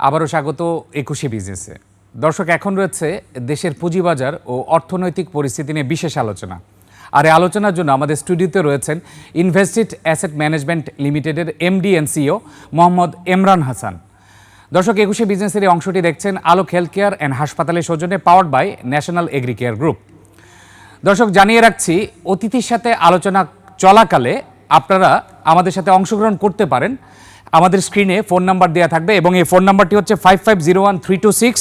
আবারও স্বাগত একুশে বিজনেসে। দর্শক, এখন রয়েছে দেশের পুঁজিবাজার ও অর্থনৈতিক পরিস্থিতি নিয়ে বিশেষ আলোচনা। আর এই আলোচনার জন্য আমাদের স্টুডিওতে রয়েছেন ইনভেস্টেড অ্যাসেট ম্যানেজমেন্ট লিমিটেডের MD and CEO Mohammad Emran Hasan. দর্শক, একুশে বিজনেসের এই অংশটি দেখছেন আলোক হেলথ কেয়ার অ্যান্ড হাসপাতালের সৌজন্যে powered by national agri care group. দর্শক, জানিয়ে রাখছি, অতিথির সাথে আলোচনা চলাকালে আপনারা আমাদের সাথে অংশগ্রহণ করতে পারেন। আমাদের স্ক্রিনে ফোন নাম্বার দেওয়া থাকবে এবং এই ফোন নাম্বারটি হচ্ছে five five zero one three two six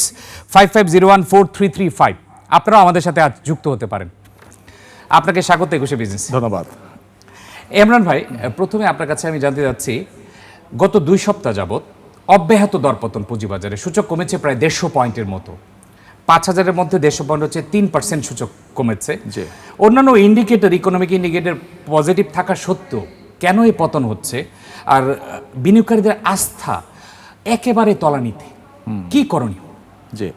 five five zero one four three three five আপনারাও আমাদের সাথে আজ যুক্ত হতে পারেন। আপনাকে স্বাগত একুশে বিজনেস ধন্যবাদ। ইমরান ভাই প্রথমে আপনার কাছে আমি জানতে চাচ্ছি গত দুই সপ্তাহ যাবৎ অব্যাহত দরপতন পুঁজিবাজারে সূচক কমেছে প্রায় দেড়শো পয়েন্টের মতো। পাঁচ হাজারের মধ্যে দেড়শো পয়েন্ট হচ্ছে তিন পার্সেন্ট সূচক কমেছে। জি। অন্যান্য ইন্ডিকেটর ইকোনমিক ইন্ডিকেটর পজিটিভ থাকা সত্ত্বেও কেন এই পতন হচ্ছে? আর বিনিয়োগকারীদের আস্থা একেবারে তলানিতে। কি করণীয়? জি।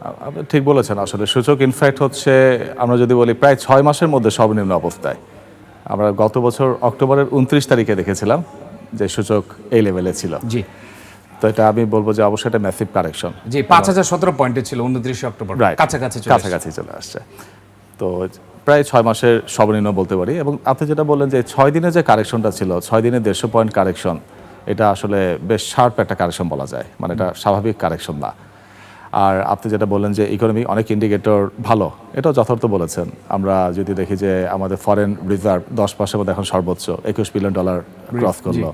আ- আপনি ঠিক বলেছেন আসলে। সূচক ইনফ্যাক্ট হচ্ছে আমরা যদি বলি প্রায় ছয় মাসের মধ্যে সর্বনিম্ন অবস্থায়। আমরা গত বছর অক্টোবরের উনত্রিশ তারিখে দেখেছিলাম যে সূচক এই লেভেলে ছিল। জি। তো এটা আমি বলব যে অবশ্যই এটা ম্যাসিভ কারেকশন জি পাঁচ হাজার সতেরো পয়েন্টে ছিল উনত্রিশে অক্টোবর। কাছাকাছি কাছাকাছি চলে আসছে। তো প্রায় ছয় মাসের সর্বনিম্ন বলতে পারি। এবং আপনি যেটা বললেন যে ছয় দিনের যে কারেকশনটা ছিল ছয় দিনে দেড়শো পয়েন্ট কারেকশন এটা আসলে বেশ শার্প একটা কারেকশন বলা যায়। মানে এটা স্বাভাবিক কারেকশন না। আর আপনি যেটা বললেন যে ইকোনমি অনেক ইন্ডিকেটর ভালো এটাও যথার্থ বলেছেন। আমরা যদি দেখি যে আমাদের ফরেন রিজার্ভ দশ মাসের মধ্যে এখন সর্বোচ্চ একুশ বিলিয়ন ডলার ক্রস করল।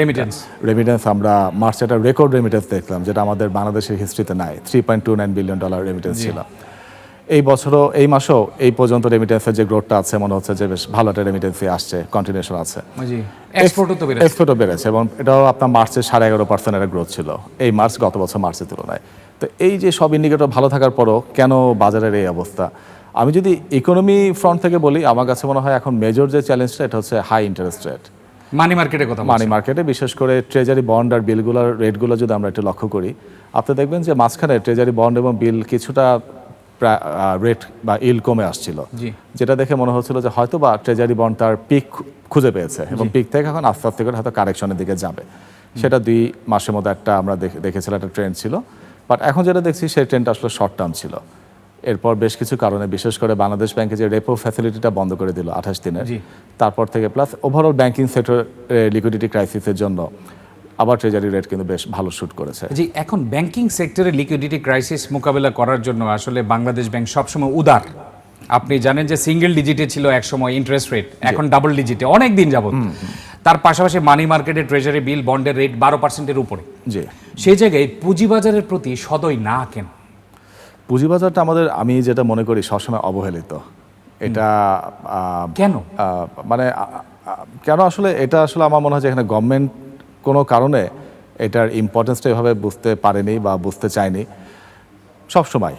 রেমিটেন্স রেমিটেন্স আমরা মার্চে একটা রেকর্ড রেমিটেন্স দেখলাম যেটা আমাদের বাংলাদেশের হিস্ট্রিতে নাই। Three point two nine billion dollar remittance ছিল। এই বছরও এই মাসেও এই পর্যন্ত রেমিটেন্সের যে গ্রোথটা আছে মনে হচ্ছে যে বেশ ভালো একটা রেমিটেন্সই আসছে কন্টিনিউশন আছে। এক্সপোর্টও তো বেড়েছে। এক্সপোর্টও বেড়েছে এবং এটাও আপনার মার্চে সাড়ে এগারো পার্সেন্ট একটা গ্রোথ ছিল। এই মার্চ গত বছর মার্চের তুলনায়। তো এই যে সব ইন্ডিকেটর ভালো থাকার পরও কেন বাজারের এই অবস্থা? আমি যদি ইকোনমি ফ্রন্ট থেকে বলি আমার কাছে মনে হয় এখন মেজর যে চ্যালেঞ্জটা এটা হচ্ছে হাই ইন্টারেস্ট রেট মানি মার্কেটের কথা মানি মার্কেটে বিশেষ করে ট্রেজারি বন্ড আর বিলগুলোর রেটগুলো যদি আমরা একটু লক্ষ্য করি আপনি দেখবেন যে মাঝখানে ট্রেজারি বন্ড এবং বিল কিছুটা রেট বা ইল কমে আসছিল। যেটা দেখে মনে হচ্ছিল যে হয়তো বা ট্রেজারি বন্ড তার পিক খুঁজে পেয়েছে এবং পিক থেকে এখন আস্তে আস্তে করে হয়তো কারেকশনের দিকে যাবে। সেটা দুই মাসের মধ্যে একটা আমরা দেখে- দেখেছিলাম একটা ট্রেন্ড ছিল। বাট এখন যেটা দেখছি সেই ট্রেন্ডটা আসলে শর্ট টার্ম ছিল। এরপর বেশ কিছু কারণে বিশেষ করে বাংলাদেশ ব্যাংকে যে রেপো ফ্যাসিলিটিটা বন্ধ করে দিল আঠাশ দিনের জি। তারপর থেকে plus overall banking sector liquidity ক্রাইসিসের জন্য আবার ট্রেজারি রেট কিন্তু বেশ ভালো শুট করেছে। জি এখন ব্যাংকিং সেক্টরে লিকুইডিটি ক্রাইসিস মোকাবেলা করার জন্য আসলে বাংলাদেশ ব্যাংক সবসময় উদার। আপনি জানেন যে সিঙ্গেল ডিজিটে ছিল একসময় ইন্টারেস্ট রেট এখন ডাবল ডিজিটে অনেক দিন যাবত তার পাশাপাশি মানি মার্কেটে ট্রেজারি বিল বন্ডের রেট বারো পার্সেন্টের উপরে। জি। সেই জায়গায় পুঁজিবাজারের প্রতি সদয় না কেন? পুঁজিবাজারটা আমাদের আমি যেটা মনে করি সবসময় অবহেলিত। এটা কেন? মানে কেন আসলে এটা আসলে আমার মনে হয় যে এখানে গভর্নমেন্ট কোনো কারণে এটার ইম্পর্টেন্সটা এভাবে বুঝতে পারেনি বা বুঝতে চায়নি। সব সময়।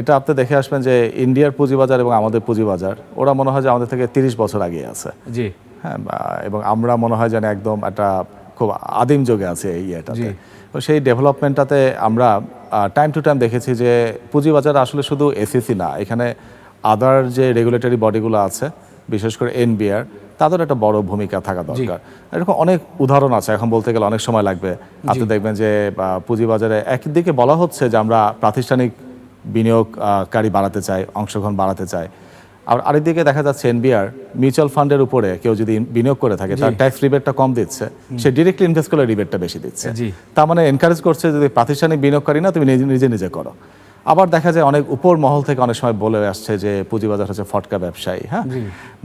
এটা আপনি দেখে আসবেন যে ইন্ডিয়ার পুঁজিবাজার এবং আমাদের পুঁজিবাজার ওরা মনে হয় যে আমাদের থেকে তিরিশ বছর আগে আছে। জি। হ্যাঁ এবং আমরা মনে হয় যেন একদম একটা খুব আদিম যুগে আছে এই ইয়েটাতে। তো সেই ডেভেলপমেন্টটাতে আমরা টাইম টু টাইম দেখেছি যে পুঁজিবাজার আসলে শুধু এসিসি না এখানে আদার যে রেগুলেটরি বডিগুলো আছে বিশেষ করে এনবিআর তাদের একটা বড় ভূমিকা থাকা দরকার। এরকম অনেক উদাহরণ আছে এখন বলতে গেলে অনেক সময় লাগবে। আপনি দেখবেন যে পুঁজিবাজারে একদিকে বলা হচ্ছে যে আমরা প্রাতিষ্ঠানিক বিনিয়োগকারী বাড়াতে চাই অংশগ্রহণ বাড়াতে চাই। আর আরেকদিকে দেখা যাচ্ছে এনবিআর মিউচুয়াল ফান্ডের উপরে কেউ যদি বিনিয়োগ করে থাকে তার ট্যাক্স রিবেটটা কম দিচ্ছে। সে ডিরেক্টলি ইনভেস্ট করলে রিবেটটা বেশি দিচ্ছে। তার মানে এনকারেজ করছে যদি প্রাতিষ্ঠানিক বিনিয়োগকারী না তুমি নিজে নিজে নিজে করো। আবার দেখা যায় অনেক উপর মহল থেকে অনেক সময় বলে আসছে যে পুঁজিবাজার হচ্ছে ফটকা ব্যবসায়ী হ্যাঁ?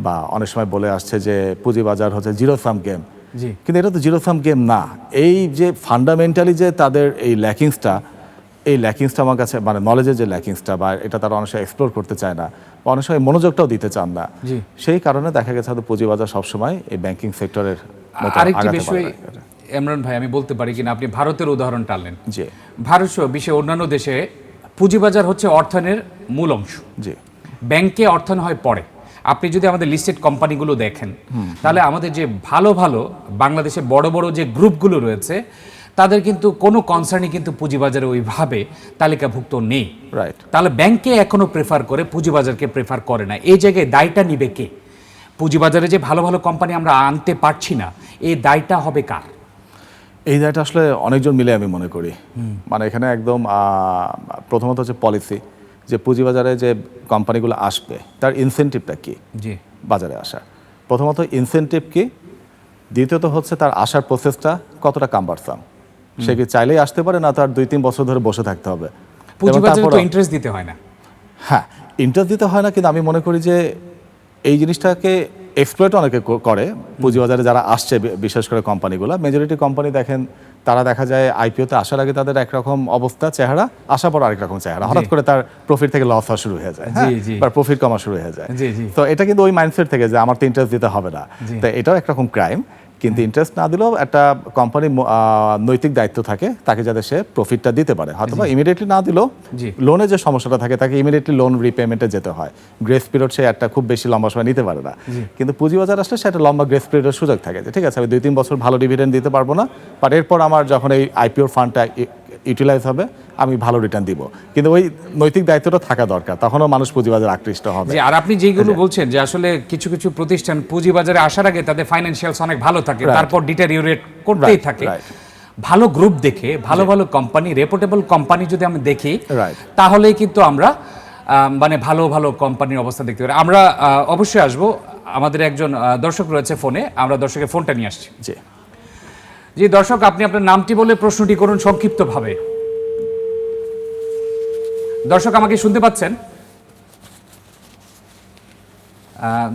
বা অনেক সময় বলে আসছে যে পুঁজিবাজার হচ্ছে জিরো সাম গেম। কিন্তু এটা তো জিরো সাম গেম না। এই যে ফান্ডামেন্টালি যে তাদের এই ল্যাকিংসটা এই ল্যাকিংসটা আমার কাছে মানে নলেজের যে ল্যাকিংসটা বা এটা তারা অনেক সময় এক্সপ্লোর করতে চায় না বা অনেক সময় মনোযোগটাও দিতে চান না। সেই কারণে দেখা গেছে হয়তো পুঁজিবাজার সবসময় এই ব্যাংকিং সেক্টরের আরেকটি বিষয় ইমরান ভাই আমি বলতে পারি কিনা আপনি ভারতের উদাহরণ টানলেন। ভারত সহ বিশ্বের অন্যান্য দেশে পুঁজিবাজার হচ্ছে অর্থায়নের মূল অংশ। জি। ব্যাংকে অর্থায়ন হয় পরে। আপনি যদি আমাদের লিস্টেড কোম্পানিগুলো দেখেন তাহলে আমাদের যে ভালো ভালো বাংলাদেশে বড় বড় যে গ্রুপগুলো রয়েছে তাদের কিন্তু কোনো কনসার্নই কিন্তু পুঁজিবাজারে ওইভাবে তালিকাভুক্ত নেই। রাইট তাহলে ব্যাংকে এখনও প্রেফার করে পুঁজিবাজারকে প্রেফার করে না। এই জায়গায় দায়টা নিবে কে? পুঁজিবাজারে যে ভালো ভালো কোম্পানি আমরা আনতে পারছি না এই দায়টা হবে কার? এই জায়গাটা আসলে অনেকজন মিলে আমি মনে করি। মানে এখানে একদম প্রথমত হচ্ছে পলিসি যে পুঁজিবাজারে যে কোম্পানিগুলো আসবে তার ইনসেন্টিভটা কি? জি। বাজারে আসা। প্রথমত ইনসেন্টিভ কি? দ্বিতীয়ত হচ্ছে তার আসার প্রসেসটা কতটা কাম্বারসাম সে কি চাইলেই আসতে পারে না তার দুই তিন বছর ধরে বসে থাকতে হবে। পুঁজিবাজারে তো ইন্টারেস্ট দিতে হয় না। হ্যাঁ ইন্টারেস্ট দিতে হয় না কিন্তু আমি মনে করি যে এই জিনিসটাকে এক্সপ্লয়েট অনেকে করে। পুঁজিবাজারে যারা আসছে বিশেষ করে কোম্পানিগুলো মেজরিটি কোম্পানি দেখেন তারা দেখা যায় আইপিওতে আসার আগে তাদের একরকম অবস্থা চেহারা আসার পর আরেক রকম চেহারা। হঠাৎ করে তার প্রফিট থেকে লস হওয়া শুরু হয়ে যায় হ্যাঁ? বা প্রফিট কমা শুরু হয়ে যায়। তো এটা কিন্তু ওই মাইন্ডসেট থেকে যে আমার তো ইন্টারেস্ট দিতে হবে না। তো এটাও একরকম ক্রাইম কিন্তু ইন্টারেস্ট না দিলেও একটা কোম্পানি নৈতিক দায়িত্ব থাকে তাকে যাতে সে প্রফিটটা দিতে পারে। হয়তো বা ইমিডিয়েটলি না দিলেও। লোনে যে সমস্যাটা থাকে তাকে ইমিডিয়েটলি লোন রিপেমেন্টে যেতে হয়। গ্রেস পিরিয়ড সে একটা খুব বেশি লম্বা সময় নিতে পারে না। কিন্তু পুঁজিবাজার আসলে সেটা লম্বা গ্রেস পিরিয়ডের সুযোগ থাকে যে ঠিক আছে আমি দুই তিন বছর ভালো ডিভিডেন্ড দিতে পারব না বাট এরপর আমার যখন এই আইপিওর ফান্ডটা ইউটিলাইজ হবে আমি ভালো রিটার্ন দিব। কিন্তু ওই নৈতিক দায়িত্বটা থাকা দরকার তখনও মানুষ পুঁজিবাজার আকৃষ্ট হবে। আর আপনি যেগুলো বলছেন যে আসলে কিছু কিছু প্রতিষ্ঠান পুঁজিবাজারে আসার আগে তাদের ফাইন্যান্সিয়ালস অনেক ভালো থাকে তারপর ডিটারিওরেট করতেই থাকে। ভালো গ্রুপ দেখে ভালো ভালো কোম্পানি রেপুটেবল কোম্পানি যদি আমি দেখি. তাহলেই কিন্তু আমরা মানে ভালো ভালো কোম্পানির অবস্থা দেখতে পারি। আমরা অবশ্যই আসব। আমাদের একজন দর্শক রয়েছে ফোনে আমরা দর্শকের ফোনটা নিয়ে আসছি। জি। জি দর্শক আপনি আপনার নামটি বলে প্রশ্নটি করুন সংক্ষিপ্তভাবে। দর্শক আমাকে শুনতে পাচ্ছেন?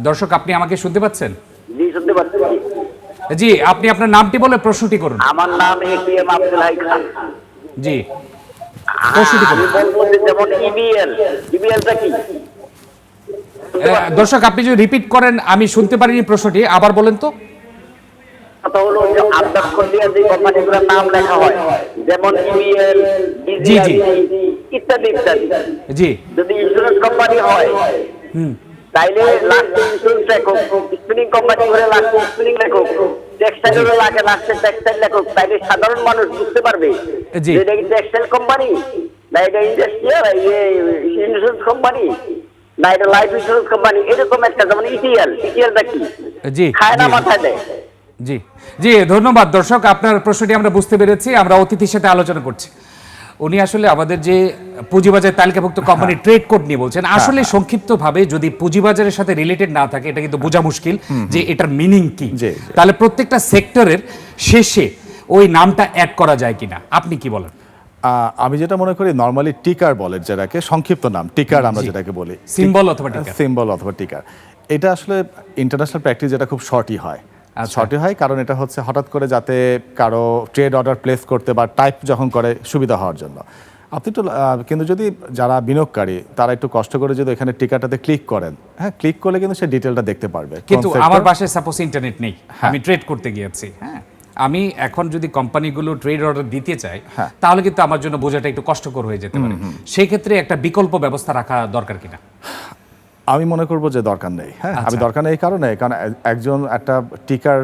দর্শক আপনি আমাকে শুনতে পাচ্ছেন? জি শুনতে পাচ্ছি। জি আপনি আপনার নামটি বলে প্রশ্নটি করুন। আমার নাম এটিএম আব্দুল হাই খান। জি। প্রশ্নটি করুন। যেমন ইবিএল ইবিএলটা কি? দর্শক আপনি যদি রিপিট করেন আমি শুনতে পারিনি প্রশ্নটি। আবার বলেন তো। কথা হলো যে করিয়া যে কোম্পানিগুলোর নাম লেখা হয় যেমন জি। ইত্যাদি ইত্যাদি। জি। যদি ইন্স্যুরেন্স কোম্পানি হয় তাইলে লাস্টে ইন্স্যুরেন্স লেখক স্পিনিং কোম্পানি করে লাস্টে স্পিনিং লেখক টেক্সটাইলের লাগে লাস্টে টেক্সটাইল লেখক তাইলে সাধারণ মানুষ বুঝতে পারবে যে এটা কি টেক্সটাইল কোম্পানি না এটা ইন্ডাস্ট্রিয়াল ইন্স্যুরেন্স কোম্পানি না এটা লাইফ ইন্স্যুরেন্স কোম্পানি এরকম একটা যেমন ইটিএল ইটিএলটা কি? জি খায় না মাথায় দেয়। জি জি ধন্যবাদ। দর্শক আপনার প্রশ্নটি আমরা বুঝতে পেরেছি আমরা অতিথির সাথে আলোচনা করছি। উনি আসলে আমাদের যে পুঁজিবাজার তালিকাভুক্ত কোম্পানি ট্রেড কোড নিয়ে বলছেন আসলে সংক্ষিপ্তভাবে যদি পুঁজিবাজারের সাথে রিলেটেড না থাকে এটা কিন্তু বোঝা মুশকিল যে এটার মিনিং কি। তাহলে প্রত্যেকটা সেক্টরের শেষে ওই নামটা অ্যাড করা যায় কিনা আপনি কি বলেন? আহ, আমি যেটা মনে করি নর্মালি টিকার বলে যেটাকে সংক্ষিপ্ত নাম টিকার আমরা যেটাকে বলি। সিম্বল অথবা সিম্বল অথবা টিকার এটা আসলে ইন্টারন্যাশনাল প্র্যাকটিস যেটা খুব শর্টই হয়। আচ্ছা। শর্টই হয় কারণ এটা হচ্ছে হঠাৎ করে যাতে কারও ট্রেড অর্ডার প্লেস করতে বা টাইপ যখন করে সুবিধা হওয়ার জন্য। আপনি তো কিন্তু যদি যারা বিনিয়োগকারী তারা একটু কষ্ট করে যদি এখানে টিকাটাতে ক্লিক করেন হ্যাঁ ক্লিক করলে কিন্তু সে ডিটেলটা দেখতে পারবে। কিন্তু আমার বাসায় সাপোজ ইন্টারনেট নেই আমি ট্রেড করতে গিয়েছি হ্যাঁ। আমি এখন যদি কোম্পানিগুলো ট্রেড অর্ডার দিতে চাই হ্যাঁ। তাহলে কিন্তু আমার জন্য বোঝাটা একটু কষ্টকর হয়ে যেতে পারে। সেই ক্ষেত্রে একটা বিকল্প ব্যবস্থা রাখা দরকার কিনা? আমি মনে করব যে দরকার নেই। হ্যাঁ আমি আচ্ছা। দরকার নেই এই কারণে কারণ একজন একটা টিকার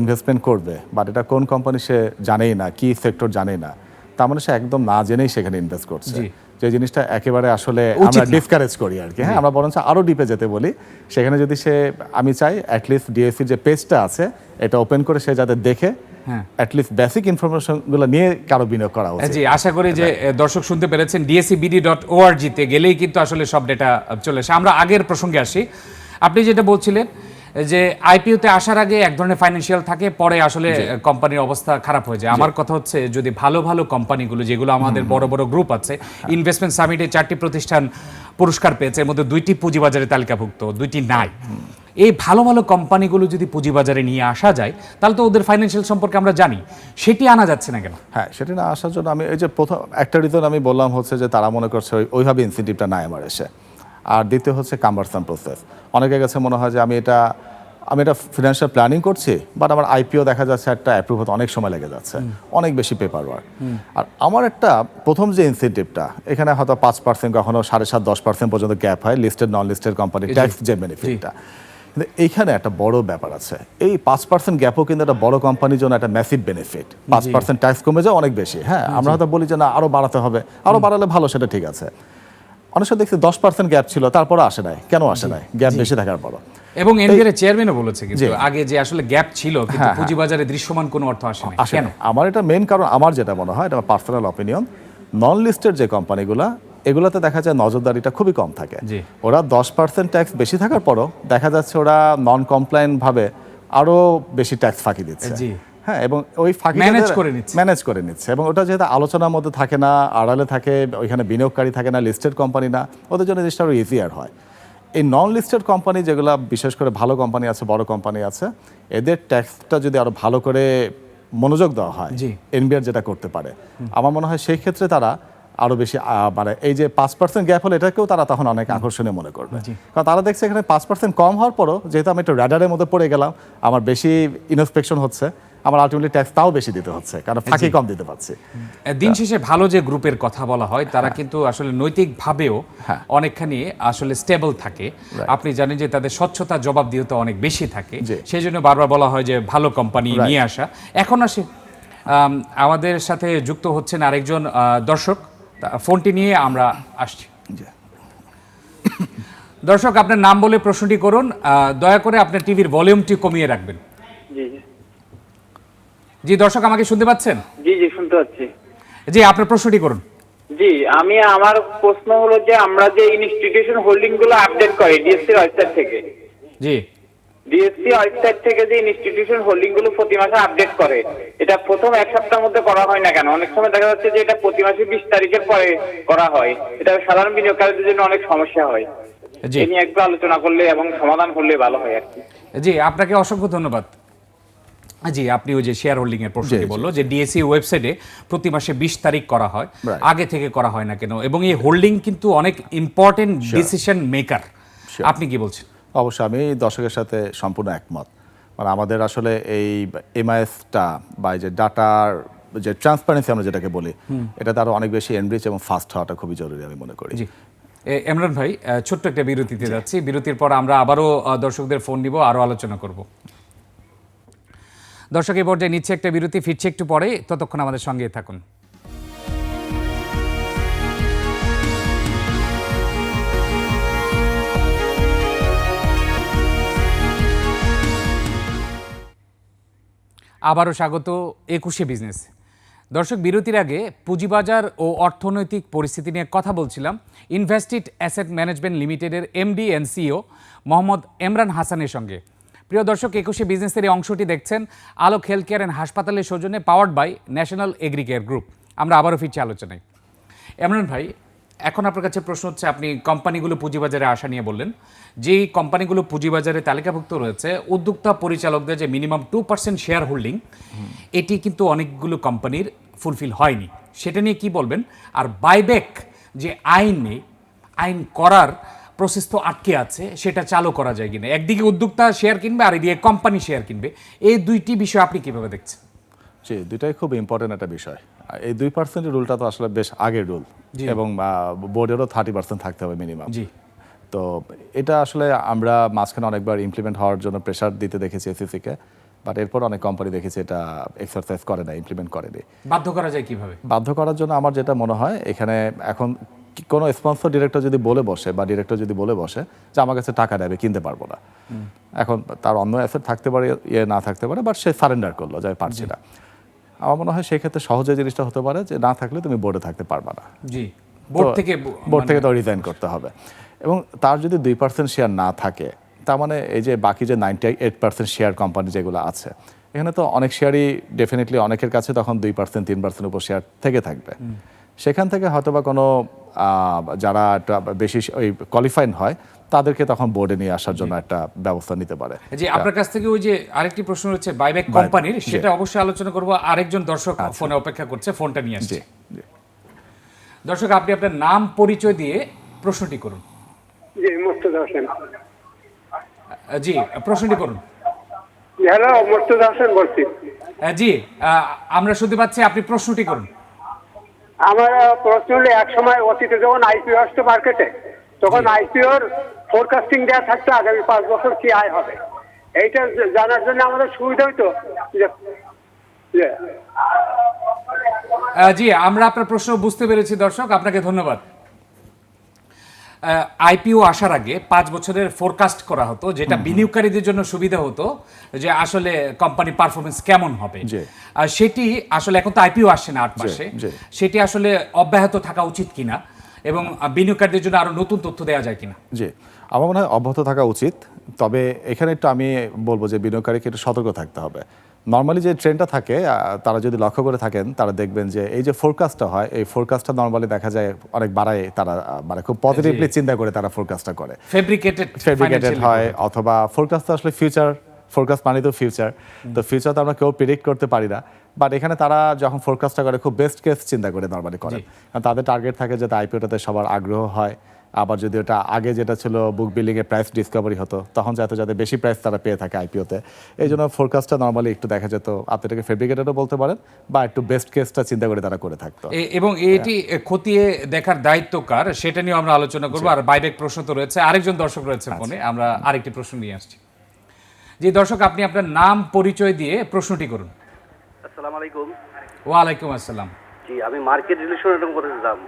ইনভেস্টমেন্ট করবে বাট এটা কোন কোম্পানি সে জানেই না কি সেক্টর জানেই না। তার মানে সে একদম না জেনেই সেখানে ইনভেস্ট করছে। যে জিনিসটা একেবারে আসলে আমরা ডিসকারেজ করি আর কি। হ্যাঁ আমরা বরঞ্চ আরও ডিপে যেতে বলি। সেখানে যদি সে আমি চাই অ্যাটলিস্ট ডিএসসি যে পেজটা আছে এটা ওপেন করে সে যাতে দেখে। অ্যাটলিস্ট বেসিক ইনফরমেশনগুলো নিয়ে কারও বিনিয়োগ করা উচিত। জি আশা করি যে দর্শক শুনতে পেরেছেন ডিএসিবিডি ডট ওআরজিতে গেলেই কিন্তু আসলে সব ডেটা চলে আসে। আমরা আগের প্রসঙ্গে আসি। আপনি যেটা বলছিলেন যে আইপিওতে আসার আগে এক ধরনের ফাইন্যান্সিয়াল থাকে পরে আসলে কোম্পানির অবস্থা খারাপ হয়ে যায়। আমার কথা হচ্ছে যদি ভালো ভালো কোম্পানিগুলো যেগুলো আমাদের বড় বড় গ্রুপ আছে ইনভেস্টমেন্ট সামিটে চারটি প্রতিষ্ঠান পুরস্কার পেয়েছে এর মধ্যে দুইটি পুঁজিবাজারে তালিকাভুক্ত দুইটি নাই। এই ভালো ভালো কোম্পানিগুলো যদি পুঁজিবাজারে নিয়ে আসা যায় তাহলে তো ওদের ফাইন্যান্সিয়াল সম্পর্কে আমরা জানি। সেটি আনা যাচ্ছে না কেন? হ্যাঁ সেটা না আসার জন্য আমি এই যে প্রথম একটা রিজন আমি বললাম হচ্ছে যে তারা মনে করছে ওই- ওইভাবে ইনসেন্টিভটা নাই আমার এসে। আর দ্বিতীয় হচ্ছে কাম্বারসাম প্রসেস অনেকের কাছে মনে হয় যে আমি এটা আমি এটা ফিনান্সিয়াল প্ল্যানিং করছি বাট আমার আইপিও দেখা যাচ্ছে একটা অ্যাপ্রুভ হতে অনেক সময় লেগে যাচ্ছে। অনেক বেশি পেপার ওয়ার্ক আর আমার একটা প্রথম যে ইনসেন্টিভটা এখানে হয়তো পাঁচ পার্সেন্ট কখনো সাড়ে সাত দশ পার্সেন্ট পর্যন্ত গ্যাপ হয় listed non listed company tax যে বেনিফিটটা কিন্তু এইখানে একটা বড় ব্যাপার আছে। এই পাঁচ পার্সেন্ট গ্যাপও কিন্তু একটা বড় কোম্পানির জন্য একটা ম্যাসিভ বেনিফিট পাঁচ পার্সেন্ট ট্যাক্স কমে যায় অনেক বেশি হ্যাঁ? আমরা হয়তো বলি যে না আরও বাড়াতে হবে। আরও বাড়ালে ভালো সেটা ঠিক আছে। অনেক সময় দেখছি দশ পার্সেন্ট গ্যাপ ছিল তারপরে আসে নাই। কেন আসে নাই? গ্যাপ বেশি থাকার পরও। এবং এনবিআর এর চেয়ারম্যানও বলেছে কিন্তু আগে যে আসলে গ্যাপ ছিল কিন্তু হ্যাঁ, হ্যাঁ। পুঁজিবাজারে দৃশ্যমান কোনো অর্থ আসে না কেন? আমার এটা মেন কারণ আমার যেটা মনে হয় এটা পার্সোনাল অপিনিয়ন নন লিস্টেড যে কোম্পানিগুলো এগুলোতে দেখা যায় নজরদারিটা খুবই কম থাকে। ওরা দশ পার্সেন্ট ট্যাক্স বেশি থাকার পরও দেখা যাচ্ছে ওরা নন কমপ্লায়েন্ট ভাবে আরও বেশি ট্যাক্স ফাঁকি দিচ্ছে। জি। হ্যাঁ এবং ওই ফাঁকি Manage করে নিচ্ছে। ম্যানেজ করে নিচ্ছে এবং ওটা যেহেতু আলোচনার মধ্যে থাকে না আড়ালে থাকে ওইখানে বিনিয়োগকারী থাকে না লিস্টেড কোম্পানি না ওদের জন্য জিনিসটা আরও ইজিয়ার হয় এই নন লিস্টেড কোম্পানি যেগুলো বিশেষ করে ভালো কোম্পানি আছে বড় কোম্পানি আছে এদের ট্যাক্সটা যদি আরও ভালো করে মনোযোগ দেওয়া হয়। এনবিআর যেটা করতে পারে আমার মনে হয় সেই ক্ষেত্রে তারা আরও বেশি মানে এই যে পাঁচ পার্সেন্ট গ্যাপ হলে এটাকেও তারা তখন অনেক আকর্ষণীয় মনে করবে কারণ তারা দেখছে এখানে পাঁচ পার্সেন্ট কম হওয়ার পরও যেহেতু আমি একটু র্যাডারের মধ্যে পড়ে গেলাম আমার বেশি ইনস্পেকশন হচ্ছে আমার আলটিমেটলি ট্যাক্স তাও বেশি দিতে হচ্ছে কারণ ফাঁকি কম দিতে পারছি। দিন শেষে ভালো যে গ্রুপের কথা বলা হয় তারা কিন্তু আসলে নৈতিকভাবেও হ্যাঁ। অনেকখানি আসলে স্টেবল থাকে। আপনি জানেন যে তাদের স্বচ্ছতা জবাবদিহিতা অনেক বেশি থাকে। সেই জন্য বারবার বলা হয় যে ভালো কোম্পানি নিয়ে আসা। এখন আসে আম, আমাদের সাথে যুক্ত হচ্ছেন আরেকজন দর্শক। ফোনটি নিয়ে আমরা আসছি। দর্শক আপনার নাম বলে প্রশ্নটি করুন। দয়া করে আপনার টিভির ভলিউমটি কমিয়ে রাখবেন। জি দর্শক আমাকে শুনতে পাচ্ছেন? জি জি শুনতে পাচ্ছি। জি আপনার প্রশ্নটি করুন। জি আমি আমার প্রশ্ন হলো যে আমরা যে ইনস্টিটিউশন হোল্ডিংগুলো আপডেট করি ডিএসসি ওয়েবসাইট থেকে জি। ডিএসসি ওয়েবসাইট থেকে যে ইনস্টিটিউশন হোল্ডিংগুলো প্রতি মাসে আপডেট করে এটা প্রথম এক সপ্তাহের মধ্যে করা হয় না কেন? অনেক সময় দেখা যাচ্ছে যে এটা প্রতি মাসে বিশ তারিখের পরে করা হয়। এটা সাধারণ বিনিয়োগকারীদের জন্য অনেক সমস্যা হয়। জি। নিয়ে একটু আলোচনা করলে এবং সমাধান করলে ভালো হয় আর কি। জি আপনাকে অসংখ্য ধন্যবাদ। জি আপনি ওই যে শেয়ার হোল্ডিং এর প্রশ্নটি। বলল যে ডিএসসি ওয়েবসাইটে প্রতি মাসে বিশ তারিখ করা হয় আগে থেকে করা হয় না কেন? এবং এই হোল্ডিং কিন্তু অনেক ইম্পর্টেন্ট ডিসিশন মেকার আপনি কি বলছেন? অবশ্যই আমি দর্শকের সাথে সম্পূর্ণ একমত। মানে আমাদের আসলে এই এমআইএসটা বা যে ডাটার যে ট্রান্সপারেন্সি আমরা যেটাকে বলি এটা আরও অনেক বেশি এনরিচ এবং ফাস্ট হওয়াটা খুবই জরুরি আমি মনে করি। জি। এ- ইমরান ভাই ছোট্ট একটা বিরতিতে যাচ্ছি। বিরতির পর আমরা আবারও দর্শকদের ফোন নিব আরও আলোচনা করব। দর্শক, এই পর্যায়ে নিচ্ছে একটা বিরতি, ফিরছে একটু পরে। ততক্ষণ আমাদের সঙ্গে থাকুন। আবারও স্বাগত একুশে বিজনেস। দর্শক, বিরতির আগে পুঁজিবাজার ও অর্থনৈতিক পরিস্থিতি নিয়ে কথা বলছিলাম। ইনভেস্টিড অ্যাসেট ম্যানেজমেন্ট লিমিটেডের MD and CEO Mohammad Emran হাসানের সঙ্গে। প্রিয় দর্শক, একুশে বিজনেসের এই অংশটি দেখছেন আলোক হেলথ কেয়ার অ্যান্ড হাসপাতালের সৌজন্যে powered by national agricare group. আমরা আবারও ফিরছি আলোচনায়। এমরান ভাই, এখন আপনার কাছে প্রশ্ন হচ্ছে, আপনি কোম্পানিগুলো পুঁজিবাজারে আসা নিয়ে বললেন। যেই কোম্পানিগুলো পুঁজিবাজারে তালিকাভুক্ত রয়েছে, উদ্যোক্তা পরিচালকদের যে minimum two percent share holding এটি কিন্তু অনেকগুলো কোম্পানির ফুলফিল হয়নি। সেটা নিয়ে কি বলবেন? আর বাইব্যাক যে আইন নেই, আইন করার প্রসেস তো আটকে আছে সেটা চালু করা যায় কিনা। একদিকে উদ্যোক্তা শেয়ার কিনবে আর এদিকে কোম্পানি শেয়ার কিনবে। এই দুইটি বিষয় আপনি কীভাবে দেখছেন? জি দুইটাই খুব ইম্পর্টেন্ট একটা বিষয়। এই দুই পার্সেন্টের রুলটা তো আসলে বেশ আগের রুল। এবং বোর্ডেরও থার্টি পার্সেন্ট থাকতে হবে মিনিমাম জি। তো এটা আসলে আমরা মাঝখানে অনেকবার ইমপ্লিমেন্ট হওয়ার জন্য প্রেশার দিতে দেখেছি এসিসিকে বাট এরপর অনেক কোম্পানি দেখেছি এটা এক্সারসাইজ করে না ইমপ্লিমেন্ট করেনি। বাধ্য করা যায় কীভাবে? বাধ্য করার জন্য আমার যেটা মনে হয় এখানে এখন কোনো স্পন্সর ডিরেক্টর যদি বলে বসে বা ডিরেক্টর যদি বলে বসে যে আমার কাছে টাকা নেবে কিনতে পারব না। এখন তার অন্য অ্যাসেট থাকতে পারে ইয়ে না থাকতে পারে বাট সে সারেন্ডার করল যে আমি পারছি না। আমার মনে হয় সেই ক্ষেত্রে সহজে জিনিসটা হতে পারে যে না থাকলে তুমি বোর্ডে থাকতে পারবা না। জি বোর্ড থেকে বোর্ড থেকে তো রিজাইন করতে হবে। এবং তার যদি দুই পার্সেন্ট শেয়ার না থাকে তার মানে এই যে বাকি যে ninety eight percent share company যেগুলো আছে এখানে তো অনেক শেয়ারই ডেফিনেটলি অনেকের কাছে তখন দুই পার্সেন্ট তিন পার্সেন্ট উপর শেয়ার থেকে থাকবে। সেখান থেকে হয়তো বা কোনো আহ, যারা একটা বেশি ওই কোয়ালিফাইড হয় তাদেরকে তখন বোর্ডে নিয়ে আসার জন্য একটা ব্যবস্থা নিতে পারে। যে আপনার কাছ থেকে ওই যে আরেকটি প্রশ্ন হচ্ছে বাইব্যাক কোম্পানির সেটা অবশ্যই আলোচনা করব। আরেকজন দর্শক ফোনে অপেক্ষা করছে ফোনটা নিয়ে আসছে। জি জি। দর্শক আপনি আপনার নাম পরিচয় দিয়ে প্রশ্নটি করুন। জি মুর্তজা হোসেন। জি প্রশ্নটি করুন। হ্যালো মুর্তজা হোসেন বলছি। জি আহ, আমরা শুনতে পাচ্ছি আপনি প্রশ্নটি করুন। আমার প্রশ্ন হলো এক সময় অতীতে যখন আইপিও আসতো মার্কেটে তখন আইপিওর ফোরকাস্টিং দেওয়া থাকতো আগামী পাঁচ বছর কি আয় হবে। এইটা জানার জন্য আমাদের সুবিধা হইতো জি আমরা আপনার প্রশ্ন বুঝতে পেরেছি দর্শক আপনাকে ধন্যবাদ। আইপিও আসার আগে পাঁচ বছরের ফোরকাস্ট করা হতো যেটা বিনিয়োগকারীদের জন্য সুবিধা হতো যে আসলে কোম্পানি পারফরমেন্স কেমন হবে। আর সেটি আসলে এখন তো আইপিও আসছে না আট মাসে। সেটি আসলে অব্যাহত থাকা উচিত কিনা এবং বিনিয়োগকারীদের জন্য আরও নতুন তথ্য দেওয়া যায় কিনা? জি। আমার মনে হয় অব্যাহত থাকা উচিত তবে এখানে একটু আমি বলব যে বিনিয়োগকারীকে একটু সতর্ক থাকতে হবে। নর্মালি যে ট্রেনটা থাকে তারা যদি লক্ষ্য করে থাকেন তারা দেখবেন যে এই যে ফোরকাস্টটা হয় এই ফোরকাস্টটা নর্মালি দেখা যায় অনেক বাড়ায় তারা মানে খুব পজিটিভলি চিন্তা করে তারা ফোরকাস্টটা করে। ফেব্রিকেটেড ফেব্রিকেটেড হয় অথবা ফোরকাস্ট আসলে ফিউচার ফোরকাস্ট মানে তো ফিউচার তো ফিউচার তো আমরা কেউ প্রিডিক্ট করতে পারি না। বাট এখানে তারা যখন ফোরকাস্টটা করে খুব বেস্ট কেস চিন্তা করে নর্মালি করে। কারণ তাদের টার্গেট থাকে যাতে আইপিওটাতে সবার আগ্রহ হয়। আবার যদি ওটা আগে যেটা ছিল বুক বিল্ডিং এ প্রাইস ডিসকভারি হতো তখন যাতে যাতে বেশি প্রাইস তারা পেয়ে থাকে আইপিওতে এই জন্য ফোরকাস্টটা নর্মালি একটু দেখা যেত। আপনি এটাকে ফেব্রিকেটেডও বলতে পারেন বা একটু বেস্ট কেসটা চিন্তা করে তারা করে থাকতো। এবং এটি খতিয়ে দেখার দায়িত্ব কার সেটা নিয়ে আমরা আলোচনা করব। আর বাইবেক প্রশ্ন তো রয়েছে। আরেকজন দর্শক রয়েছে ফোনে আমরা আরেকটি প্রশ্ন নিয়ে আসছি। যে দর্শক আপনি আপনার নাম পরিচয় দিয়ে প্রশ্নটি করুন। আসসালামু আলাইকুম। ওয়ালাইকুম আসসালাম। জি আমি মার্কেট রিলেশন এরকম আহ,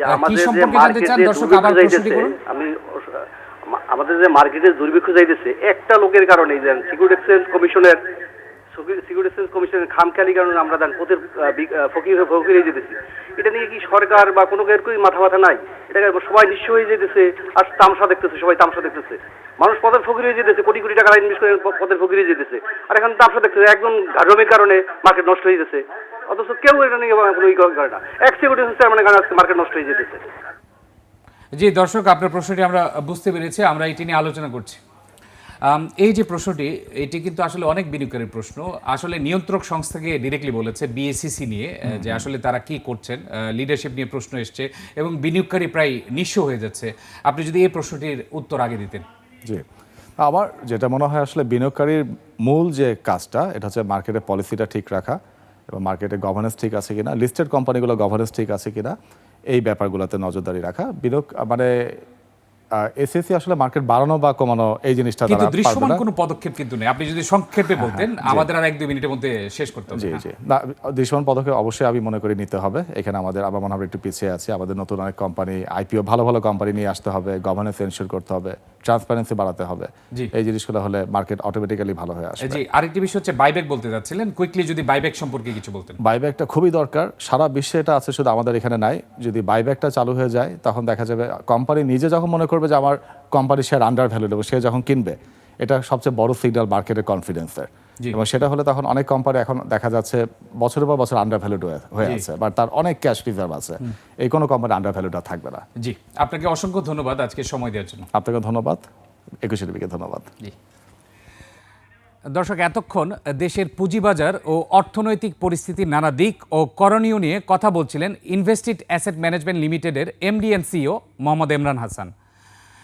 কি আমাদের যে সম্পর্কে জানতে চান? মার্কেটে দর্শক দুর্ভিক্ষ আবার প্রশ্নটি যাইতেছে, করুন। আমি আমাদের যে মার্কেটে দুর্ভিক্ষ যাইতেছে একটা লোকের কারণে দেন সিকিউরিটি এক্সচেঞ্জ কমিশনের সিকিউরিটি এক্সচেঞ্জ কমিশনের খামখেয়ালি কারণে আমরা দেন প্রতি ফকির ফকির হয়ে যেতেছি এটা নিয়ে কি সরকার বা কোনো এর কোনো মাথা ব্যথা নাই এটাকে সবাই নিঃস্ব হয়ে যেতেছে আর তামসা দেখতেছে সবাই তামসা দেখতেছে মানুষ পদের ফকির হয়ে যেতেছে কোটি কোটি টাকা ইনভেস্ট করে পদের ফকির হয়ে যেতেছে আর এখন তামসা দেখতেছে একজন জমির কারণে মার্কেট নষ্ট হয়ে যেতেছে অথচ কেউ এটা নিয়ে কোনো ই করে না। এক সিকিউরিটি সিস্টেমের কারণে আজকে মার্কেট নষ্ট হয়ে যেতেছে। জি দর্শক আপনার প্রশ্নটি আমরা বুঝতে পেরেছি আমরা এটি নিয়ে আলোচনা করছি। এই যে প্রশ্নটি এটি কিন্তু আসলে অনেক বিনিয়োগকারীর প্রশ্ন। আসলে নিয়ন্ত্রক সংস্থাকে ডিরেক্টলি বলেছে বিএসসিসি নিয়ে যে আসলে তারা কি করছেন লিডারশিপ নিয়ে প্রশ্ন এসছে এবং বিনিয়োগকারী প্রায় নিঃস্ব হয়ে যাচ্ছে। আপনি যদি এই প্রশ্নটির উত্তর আগে দিতেন। জি। আমার যেটা মনে হয় আসলে বিনিয়োগকারীর মূল যে কাজটা এটা হচ্ছে মার্কেটের পলিসিটা ঠিক রাখা। এবং মার্কেটে গভর্নেন্স ঠিক আছে কিনা লিস্টেড কোম্পানিগুলো গভর্নেন্স ঠিক আছে কিনা, এই ব্যাপারগুলোতে নজরদারি রাখা। বিনিয়োগ মানে এসএসসি আসলে মার্কেট বাড়ানো বা কমানো এই জিনিসটা কিন্তু দৃশ্যমান কোনো পদক্ষেপ কিন্তু নেই। আপনি যদি সংক্ষেপে বলতেন আমাদের আর এক দুই মিনিটের মধ্যে শেষ করতে হবে। জি জি। না দৃশ্যমান পদক্ষেপ অবশ্যই আমি মনে করি নিতে হবে। এখানে আমাদের আবার মনে হয় একটু পিছিয়ে আছে। আমাদের নতুন অনেক কোম্পানি আইপিও ভালো ভালো কোম্পানি নিয়ে আসতে হবে। গভর্নেন্স এনশিওর করতে হবে। ট্রান্সপারেন্সি বাড়াতে হবে। এই জিনিসগুলো হলে মার্কেট অটোমেটিক্যালি ভালো হয়ে আসবে। জি আরেকটি বিষয় হচ্ছে বাইব্যাক বলতে যাচ্ছিলেন। কুইকলি যদি বাইব্যাক সম্পর্কে কিছু বলতেন। বাইব্যাকটা খুবই দরকার। সারা বিশ্বে এটা আছে শুধু আমাদের এখানে নাই। যদি বাইব্যাকটা চালু হয়ে যায় তখন দেখা যাবে কোম্পানি নিজে যখন মনে করবে যে আমার কোম্পানি শেয়ার আন্ডার ভ্যালুয়েবল সে যখন কিনবে এটা সবচেয়ে বড় সিগন্যাল মার্কেটের কনফিডেন্সের এবং সেটা হলে তখন অনেক কোম্পানি এখন দেখা যাচ্ছে বছরের পর বছর আন্ডার ভ্যালুড হয়ে আছে বাট তার অনেক ক্যাশ রিজার্ভ আছে। এই কোনো কোম্পানি আন্ডার ভ্যালুটা থাকবে না। জি আপনাকে অসংখ্য ধন্যবাদ আজকে সময় দেওয়ার জন্য। আপনাকে ধন্যবাদ একুশে টিভিকে ধন্যবাদ। জি। দর্শক এতক্ষণ দেশের পুঁজিবাজার ও অর্থনৈতিক পরিস্থিতির নানা দিক ও করণীয় নিয়ে কথা বলছিলেন ইনভেস্টিড অ্যাসেট ম্যানেজমেন্ট লিমিটেডের MD and CEO Mohammad Imran Hasan.